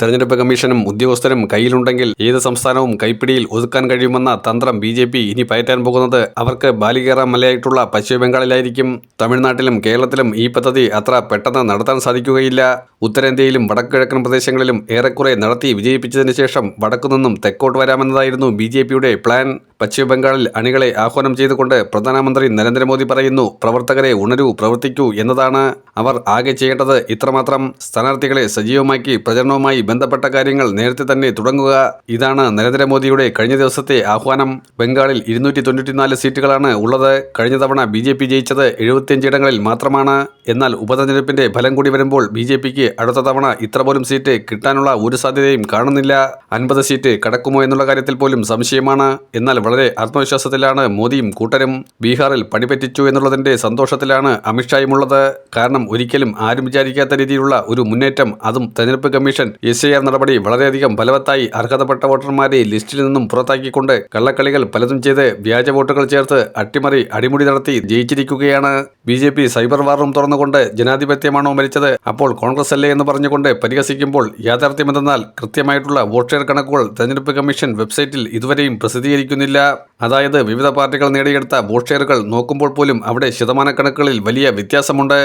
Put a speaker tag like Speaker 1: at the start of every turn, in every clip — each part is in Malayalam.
Speaker 1: തെരഞ്ഞെടുപ്പ് കമ്മീഷനും ഉദ്യോഗസ്ഥരും കയ്യിലുണ്ടെങ്കിൽ ഏത് സംസ്ഥാനവും കൈപ്പിടിയിൽ ഒതുക്കാൻ കഴിയുമെന്ന തന്ത്രം ബി ജെ പി ഇനി പയറ്റാൻ പോകുന്നത്. അവർക്ക് ബാലികേറ മലയായിട്ടുള്ള പശ്ചിമബംഗാളിലായിരിക്കും തമിഴ്നാട്ടിലും കേരളത്തിലും ഈ പദ്ധതി അത്ര പെട്ടെന്ന് നടത്താൻ സാധിക്കുകയില്ല. ഉത്തരേന്ത്യയിലും വടക്കുകിഴക്കൻ പ്രദേശങ്ങളിലും ഏറെക്കുറെ നടത്തി വിജയിപ്പിച്ചതിന് ശേഷം വടക്കുനിന്നും തെക്കോട്ട് വരാമെന്നതായിരുന്നു ബി ജെ പിയുടെ പ്ലാൻ. പശ്ചിമബംഗാളിൽ അണികളെ ആഹ്വാനം ചെയ്തുകൊണ്ട് പ്രധാനമന്ത്രി നരേന്ദ്രമോദി പറയുന്നു പ്രവർത്തകരെ ഉണരൂ പ്രവർത്തിക്കൂ എന്നതാണ്. അവർ ആകെ ചെയ്യേണ്ടത് ഇത്രമാത്രം സ്ഥാനാർത്ഥികളെ സജീവമാക്കി പ്രചരണവുമായി ബന്ധപ്പെട്ട കാര്യങ്ങൾ നേരത്തെ തന്നെ തുടങ്ങുക. ഇതാണ് നരേന്ദ്രമോദിയുടെ കഴിഞ്ഞ ദിവസത്തെ ആഹ്വാനം. ബംഗാളിൽ ഇരുന്നൂറ്റി തൊണ്ണൂറ്റിനാല് സീറ്റുകളാണ് ഉള്ളത്. കഴിഞ്ഞ തവണ ബി ജെ പി ജയിച്ചത് എഴുപത്തിയഞ്ചിടങ്ങളിൽ മാത്രമാണ്. എന്നാൽ ഉപതെരഞ്ഞെടുപ്പിന്റെ ഫലം കൂടി വരുമ്പോൾ ബി ജെ പിക്ക് അടുത്ത തവണ ഇത്ര പോലും സീറ്റ് കിട്ടാനുള്ള ഒരു സാധ്യതയും കാണുന്നില്ല. അൻപത് സീറ്റ് കടക്കുമോ എന്നുള്ള കാര്യത്തിൽ പോലും സംശയമാണ്. എന്നാൽ വളരെ ആത്മവിശ്വാസത്തിലാണ് മോദിയും കൂട്ടരും. ബീഹാറിൽ പണിപറ്റിച്ചു എന്നുള്ളതിന്റെ സന്തോഷത്തിലാണ് അമിത്ഷായുമുള്ളത് കാരണം ഒരിക്കലും ആരും വിചാരിക്കാത്ത രീതിയിലുള്ള ഒരു മുന്നേറ്റം. അതും തെരഞ്ഞെടുപ്പ് കമ്മീഷൻ എസ് ഐ ആർ നടപടി വളരെയധികം ഫലവത്തായി അർഹതപ്പെട്ട വോട്ടർമാരെ ലിസ്റ്റിൽ നിന്നും പുറത്താക്കിക്കൊണ്ട് കള്ളക്കളികൾ പലതും ചെയ്ത് വ്യാജ വോട്ടുകൾ ചേർത്ത് അട്ടിമറി അടിമുടി നടത്തി ജയിച്ചിരിക്കുകയാണ്. ബി ജെ പി സൈബർ വാറും തുറന്നുകൊണ്ട് ജനാധിപത്യമാണോ മരിച്ചത്? അപ്പോൾ കോൺഗ്രസ് അല്ലേ എന്ന് പറഞ്ഞുകൊണ്ട് പരിഹസിക്കുമ്പോൾ യാഥാർത്ഥ്യമെന്തെന്നാൽ കൃത്യമായിട്ടുള്ള വോട്ട് ഷെയർ കണക്കുകൾ തെരഞ്ഞെടുപ്പ് കമ്മീഷൻ വെബ്സൈറ്റിൽ ഇതുവരെയും പ്രസിദ്ധീകരിക്കുന്നില്ല. അതായത് വിവിധ പാർട്ടികൾ നേടിയെടുത്ത വോട്ട് ഷെയറുകൾ നോക്കുമ്പോൾ പോലും അവിടെ ശതമാനക്കണക്കുകളിൽ വലിയ വ്യത്യാസമുണ്ട്.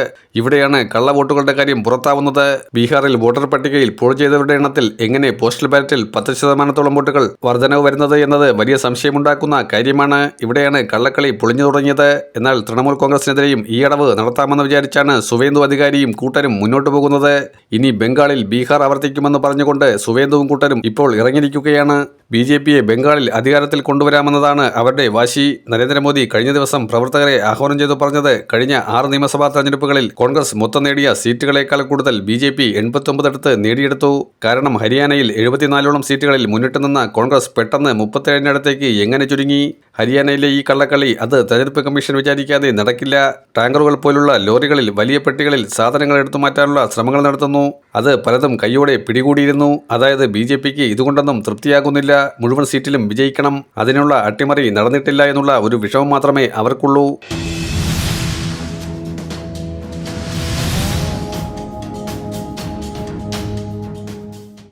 Speaker 1: ഇവിടെയാണ് കള്ളവോട്ടുകളുടെ കാര്യം പുറത്താവുന്നത്. ബീഹാറിൽ വോട്ടർ പട്ടികയിൽ പോൾ ചെയ്തവരുടെ എണ്ണത്തിൽ എങ്ങനെ പോസ്റ്റൽ ബാലറ്റിൽ പത്ത് ശതമാനത്തോളം വോട്ടുകൾ വർധനവ് വരുന്നത് എന്നത് വലിയ സംശയമുണ്ടാക്കുന്ന കാര്യമാണ്. ഇവിടെയാണ് കള്ളക്കളി പൊളിഞ്ഞു തുടങ്ങിയത്. എന്നാൽ തൃണമൂൽ കോൺഗ്രസിനെതിരെയും ഈ അടവ് നടത്താമെന്ന് വിചാരിച്ചാണ് സുവേന്ദു അധികാരിയും കൂട്ടരും മുന്നോട്ട് പോകുന്നത്. ഇനി ബംഗാളിൽ ബീഹാർ ആവർത്തിക്കുമെന്ന് പറഞ്ഞുകൊണ്ട് സുവേന്ദുവും കൂട്ടരും ഇപ്പോൾ ഇറങ്ങിയിരിക്കുകയാണ്. ബി ജെ പിയെ ബംഗാളിൽ അധികാരത്തിൽ കൊണ്ടുവരാമെന്നതാണ് അവരുടെ വാശി. നരേന്ദ്രമോദി കഴിഞ്ഞ ദിവസം പ്രവർത്തകരെ ആഹ്വാനം ചെയ്തു പറഞ്ഞത് കഴിഞ്ഞ ആറ് നിയമസഭാ തെരഞ്ഞെടുപ്പുകളിൽ കോൺഗ്രസ് മൊത്തം നേടിയ സീറ്റുകളേക്കാൾ കൂടുതൽ ബി ജെ പി എൺപത്തൊമ്പതെടുത്ത് നേടിയെടുത്തു. കാരണം ഹരിയാനയിൽ എഴുപത്തിനാലോളം സീറ്റുകളിൽ മുന്നിട്ട് നിന്ന കോൺഗ്രസ് പെട്ടെന്ന് മുപ്പത്തേഴിനടുത്തേക്ക് എങ്ങനെ ചുരുങ്ങി? ഹരിയാനയിലെ ഈ കള്ളക്കളി അത് തെരഞ്ഞെടുപ്പ് കമ്മീഷൻ വിചാരിക്കാതെ നടക്കില്ല. ടാങ്കറുകൾ പോലുള്ള ലോറികളിൽ വലിയ പെട്ടികളിൽ സാധനങ്ങൾ എടുത്തു മാറ്റാനുള്ള ശ്രമങ്ങൾ നടത്തുന്നു. അത് പലതും കൈയോടെ പിടികൂടിയിരുന്നു. അതായത് ബി ജെ പിക്ക് ഇതുകൊണ്ടൊന്നും തൃപ്തിയാകുന്നില്ല. മുഴുവൻ സീറ്റിലും വിജയിക്കണം. അതിനുള്ള അട്ടിമറി നടന്നിട്ടില്ല എന്നുള്ള ഒരു വിഷമം മാത്രമേ അവർക്കുള്ളൂ.